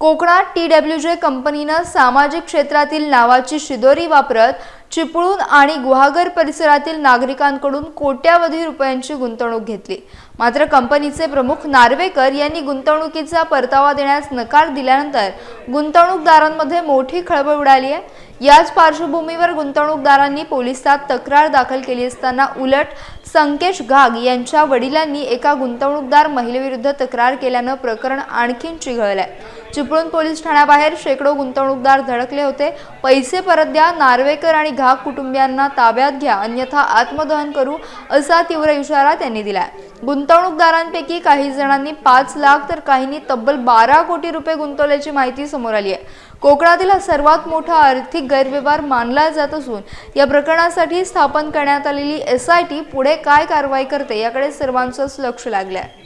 कोकणात T W J कंपनीनं सामाजिक क्षेत्रातील नावाची शिदोरी वापरत चिपळूण आणि गुहागर परिसरातील नागरिकांकडून कोट्यावधी रुपयांची गुंतवणूक घेतली. मात्र कंपनीचे प्रमुख नार्वेकर यांनी गुंतवणुकीचा परतावा देण्यास नकार दिल्यानंतर गुंतवणूकदारांमध्ये मोठी खळबळ उडाली आहे. याच पार्श्वभूमीवर गुंतवणूकदारांनी पोलिसात तक्रार दाखल केली असताना उलट संकेश घाग यांच्या वडिलांनी एका गुंतवणूकदार महिलेविरुद्ध तक्रार केल्यानं प्रकरण आणखीन आहे चिपळूण पोलीस ठाण्याबाहेर शेकडो गुंतवणूकदार धडकले होते. पैसे परत द्या नार्वेकर आणि घाग कुटुंबियांना ताब्यात घ्या अन्यथा आत्मदहन करू असा तीव्र इशारा त्यांनी दिलाय. गुंतवणूकदारांपैकी काही जणांनी पाच लाख तर काहींनी तब्बल बारा कोटी रुपये गुंतवल्याची माहिती समोर आली आहे. कोकणातील हा सर्वात मोठा आर्थिक गैरव्यवहार मानला जात असून या प्रकरणासाठी स्थापन करण्यात आलेली एस आय टी पुढे काय कारवाई करते याकडे सर्वांचंच लक्ष लागलं आहे